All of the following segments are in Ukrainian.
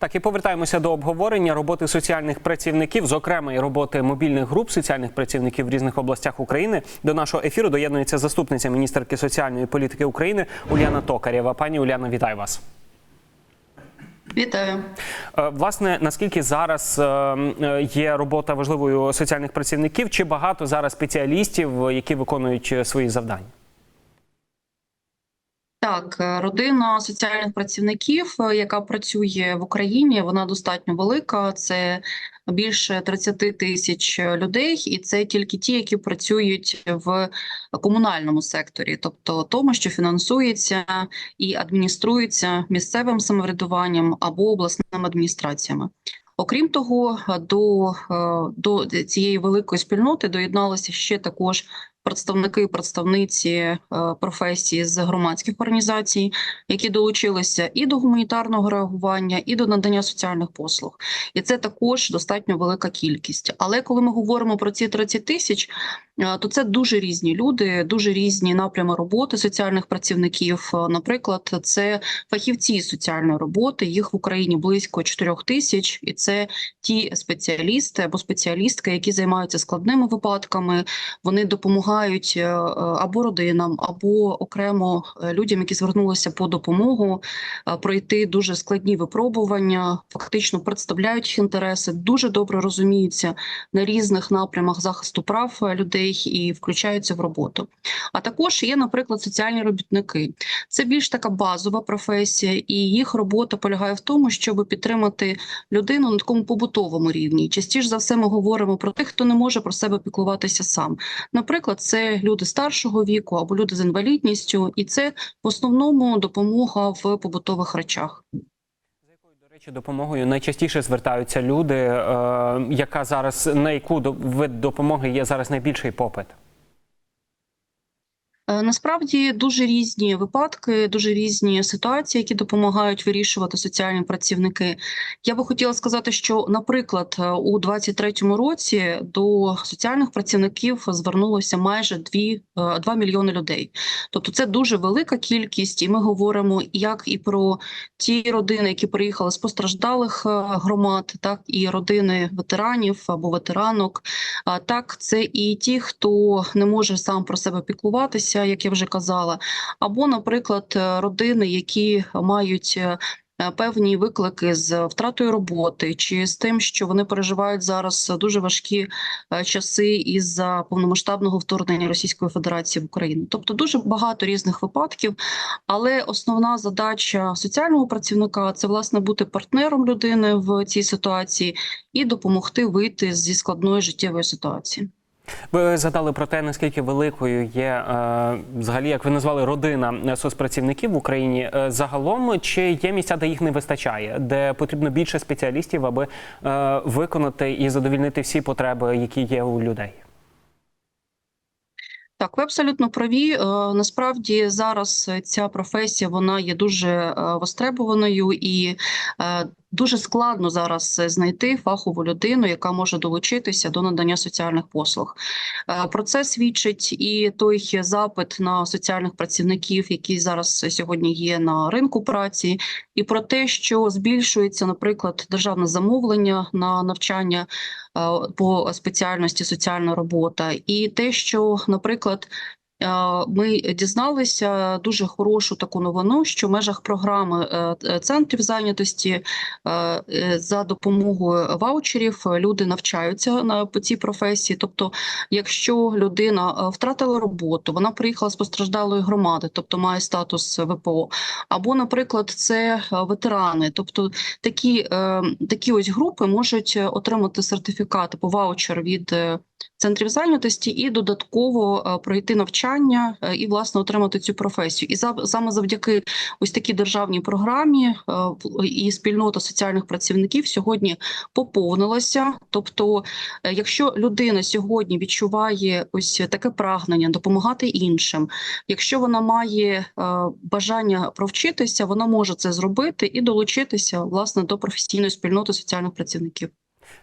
Так, і повертаємося до обговорення роботи соціальних працівників, зокрема і роботи мобільних груп соціальних працівників в різних областях України. До нашого ефіру доєднується заступниця міністерки соціальної політики України Уляна Токарєва. Пані Уляна, вітаю вас. Вітаю. Е, Власне, наскільки зараз е, е, є робота важливою соціальних працівників, чи багато зараз спеціалістів, які виконують свої завдання? Так, е, родина соціальних працівників, е, яка працює в Україні, вона достатньо велика. Це більше 30 тисяч людей, і це тільки ті, які працюють в комунальному секторі, тобто тому, що фінансується і адмініструється місцевим самоврядуванням або обласними адміністраціями. Окрім того, до, е, до цієї великої спільноти доєдналися ще також представники і представниці е, професії з громадських організацій, які долучилися і до гуманітарного реагування, і до надання соціальних послуг. І це також достатньо велика кількість. Але коли ми говоримо про ці 30 тисяч, е, то це дуже різні люди, дуже різні напрями роботи соціальних працівників. Е, Наприклад, це фахівці соціальної роботи. Їх в Україні близько 4 тисяч, і це ті спеціалісти або спеціалістки, які займаються складними випадками. Вони допомагають е, е, або родинам, або окремо е, людям, які звернулися по допомогу, е, пройти дуже складні випробування, фактично представляють їх інтереси, дуже добре розуміються на різних напрямах захисту прав людей і включаються в роботу. А також є, наприклад, соціальні робітники. Це більш така базова професія, і їх робота полягає в тому, щоб підтримати людину на такому побутовому рівні. Частіше за все, ми говоримо про тих, хто не може про себе піклуватися сам. Наприклад, це люди старшого віку або люди з інвалідністю, і це в основному допомога в побутових речах. Речі, допомогою найчастіше звертаються люди, е, яка зараз на яку вид допомоги є зараз найбільший попит? Е, Насправді дуже різні випадки, дуже різні ситуації, які допомагають вирішувати соціальні працівники. Я би хотіла сказати, що, наприклад, е, у 2023 році до соціальних працівників звернулося майже 2, 2 мільйони людей. Тобто, це дуже велика кількість, і ми говоримо як і про ті родини, які приїхали з постраждалих е, громад, так і родини ветеранів або ветеранок. Так, це і ті, хто не може сам про себе піклуватися, як я вже казала, або, наприклад, е, родини, які мають. е, Певні виклики з втратою роботи чи з тим, що вони переживають зараз дуже важкі е, часи із за повномасштабного вторгнення Російської Федерації в Україну. Тобто дуже багато різних випадків, але основна задача соціального працівника це власне бути партнером людини в цій ситуації і допомогти вийти зі складної життєвої ситуації. Ви згадали про те, наскільки великою є е, взагалі, як ви назвали, родина соцпрацівників в Україні. Е, Загалом чи є місця, де їх не вистачає, де потрібно більше спеціалістів, аби е, виконати і задовільнити всі потреби, які є у людей? Так, ви абсолютно праві. Насправді зараз ця професія вона є дуже востребованою і дуже складно зараз знайти фахову людину, яка може долучитися до надання соціальних послуг. Е, Про це свідчить і той запит на соціальних працівників, який зараз сьогодні є на ринку праці, і про те, що збільшується, наприклад, державне замовлення на навчання е, по спеціальності соціальна робота, і те, що, наприклад, е, ми дізналися дуже хорошу таку новину, що в межах програми е, е, центрів зайнятості е, е, за допомогою ваучерів люди навчаються на по цій професії. Тобто, якщо людина е, втратила роботу, вона приїхала з постраждалої громади, тобто має статус ВПО, або, наприклад, це е, ветерани, тобто такі, е, такі ось групи можуть е, отримати сертифікати по ваучер від е, центрів зайнятості і додатково е, пройти навчання е, і власне отримати цю професію. І за саме завдяки ось такій державній програмі е, і спільнота соціальних працівників сьогодні поповнилася. Тобто, якщо людина сьогодні відчуває ось таке прагнення допомагати іншим, якщо вона має бажання провчитися, вона може це зробити і долучитися власне до професійної спільноти соціальних працівників.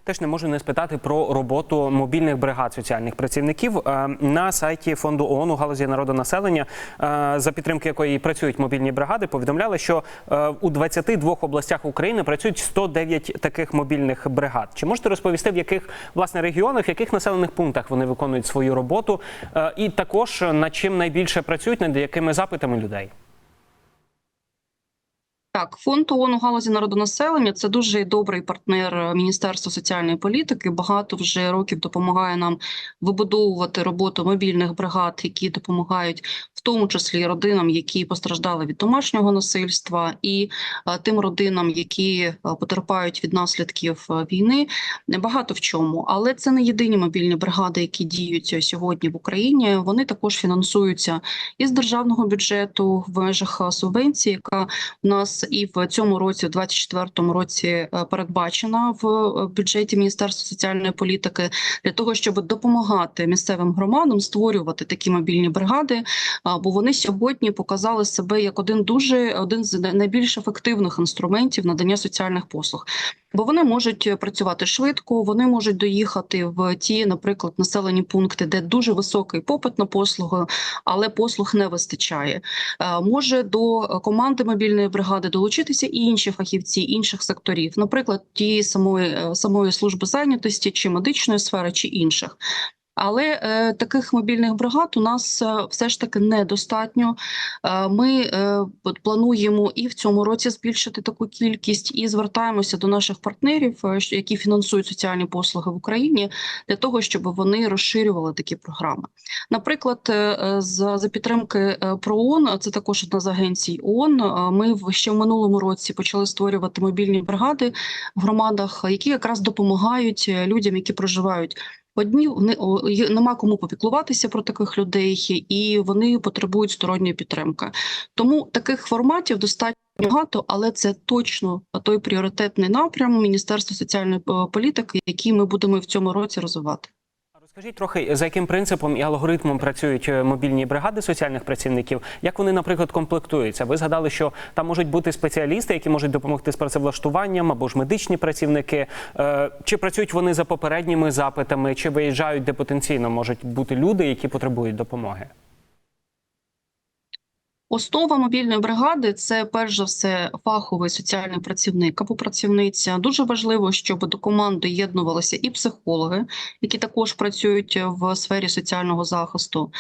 Теж не можу не спитати про роботу мобільних бригад соціальних працівників Е, на сайті фонду ООН у галузі народонаселення, е, за підтримки якої працюють мобільні бригади, повідомляли, що е, у 22 областях України працюють 109 таких мобільних бригад. Чи можете розповісти, в яких власне регіонах, в яких населених пунктах вони виконують свою роботу, і також над чим найбільше працюють, над якими запитами людей? Так, фонд ООН у галузі народонаселення це дуже добрий партнер Міністерства соціальної політики. Багато вже років допомагає нам вибудовувати роботу мобільних бригад, які допомагають в тому числі родинам, які постраждали від домашнього насильства, і е, тим родинам, які е, потерпають від наслідків е, війни. Багато в чому, але це не єдині мобільні бригади, які діють сьогодні в Україні. Вони також фінансуються із державного бюджету в межах е, субвенції, яка у нас і в цьому році, в 24-му році, е, передбачена в е, бюджеті Міністерства соціальної політики для того, щоб допомагати місцевим громадам створювати такі мобільні бригади. Бо вони сьогодні показали себе як один дуже один з найбільш ефективних інструментів надання соціальних послуг. Бо вони можуть працювати швидко, вони можуть доїхати в ті, наприклад, населені пункти, де дуже високий попит на послуги, але послуг не вистачає. Е, Може до команди мобільної бригади долучитися і інші фахівці інших секторів, наприклад, тієї самої е, самої служби зайнятості чи медичної сфери, чи інших. Але е, таких мобільних бригад у нас е, все ж таки недостатньо. Е, ми е, от плануємо і в цьому році збільшити таку кількість, і звертаємося до наших партнерів, е, які фінансують соціальні послуги в Україні, для того, щоб вони розширювали такі програми. Наприклад, е, е, за, за підтримки е, ПРООН, це також одна з агенцій ООН, е, Ми ще в минулому році почали створювати мобільні бригади в громадах, які якраз допомагають е, людям, які проживають. Одні вони нема кому попіклуватися про таких людей, і вони потребують сторонньої підтримки. Тому таких форматів достатньо багато, але це точно той пріоритетний напрям Міністерства соціальної е, політики, який ми будемо в цьому році розвивати. А Розкажіть трохи, за яким принципом і алгоритмом працюють е, мобільні бригади соціальних працівників? Як вони, наприклад, комплектуються? Ви згадали, що там можуть бути спеціалісти, які можуть допомогти з працевлаштуванням або ж медичні працівники. Е, Чи працюють вони за попередніми запитами, чи виїжджають, де потенційно можуть бути люди, які потребують допомоги? Основа мобільної бригади це перш за все фаховий соціальний працівник або працівниця. Дуже важливо, щоб до команди єднувалися і психологи, які також працюють в сфері соціального захисту.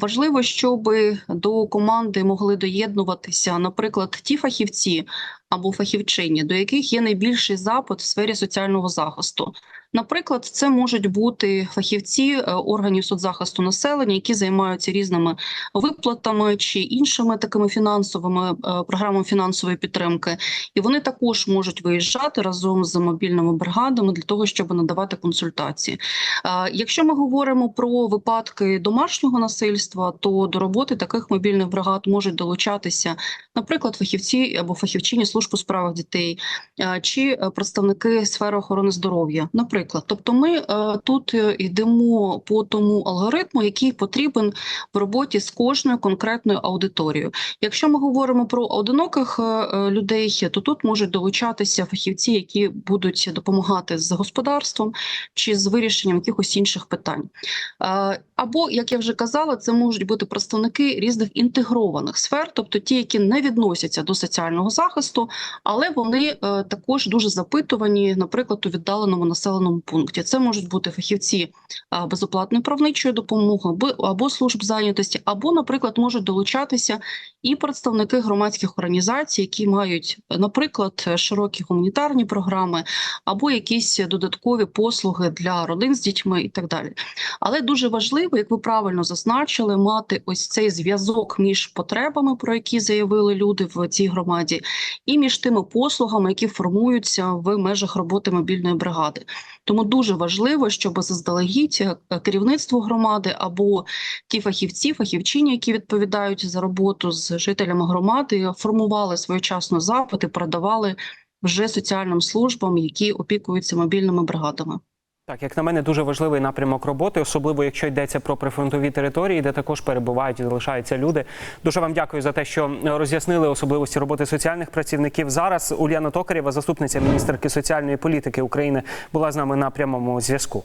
Важливо, щоб до команди могли доєднуватися, наприклад, ті фахівці або фахівчині, до яких є найбільший запит в сфері соціального захисту. Наприклад, це можуть бути фахівці е, органів соцзахисту населення, які займаються різними виплатами чи іншими такими фінансовими е, програмами фінансової підтримки, і вони також можуть виїжджати разом з мобільними бригадами для того, щоб надавати консультації. Е, Якщо ми говоримо про випадки домашнього насильства, то до роботи таких мобільних бригад можуть долучатися, наприклад, фахівці або фахівчині служб у справах дітей чи представники сфери охорони здоров'я. Наприклад, тобто ми е, тут е, йдемо по тому алгоритму, який потрібен в роботі з кожною конкретною аудиторією. Якщо ми говоримо про одиноких е, людей, то тут можуть долучатися фахівці, які будуть допомагати з господарством чи з вирішенням якихось інших питань. Або, як я вже казала, це можуть бути представники різних інтегрованих сфер, тобто ті, які не відносяться до соціального захисту, але вони також дуже запитувані, наприклад, у віддаленому населеному пункті. Це можуть бути фахівці безоплатної правничої допомоги або, служб зайнятості, або, наприклад, можуть долучатися і представники громадських організацій, які мають, наприклад, широкі гуманітарні програми, або якісь додаткові послуги для родин з дітьми і так далі. Але дуже важливо, як ви правильно зазначили, мати ось цей зв'язок між потребами, про які заявили люди в цій громаді, і між тими послугами, які формуються в межах роботи мобільної бригади. Тому дуже важливо, щоб заздалегідь е, керівництво громади або ті фахівці, фахівчині, які відповідають за роботу з жителями громади, формували своєчасно запити, продавали вже соціальним службам, які опікуються мобільними бригадами. Так, як на мене, дуже важливий напрямок роботи, особливо якщо йдеться про прифронтові території, де також перебувають і залишаються люди. Дуже вам дякую за те, що роз'яснили особливості роботи соціальних працівників. Зараз Уляна Токарєва, заступниця міністерки соціальної політики України, була з нами на прямому зв'язку.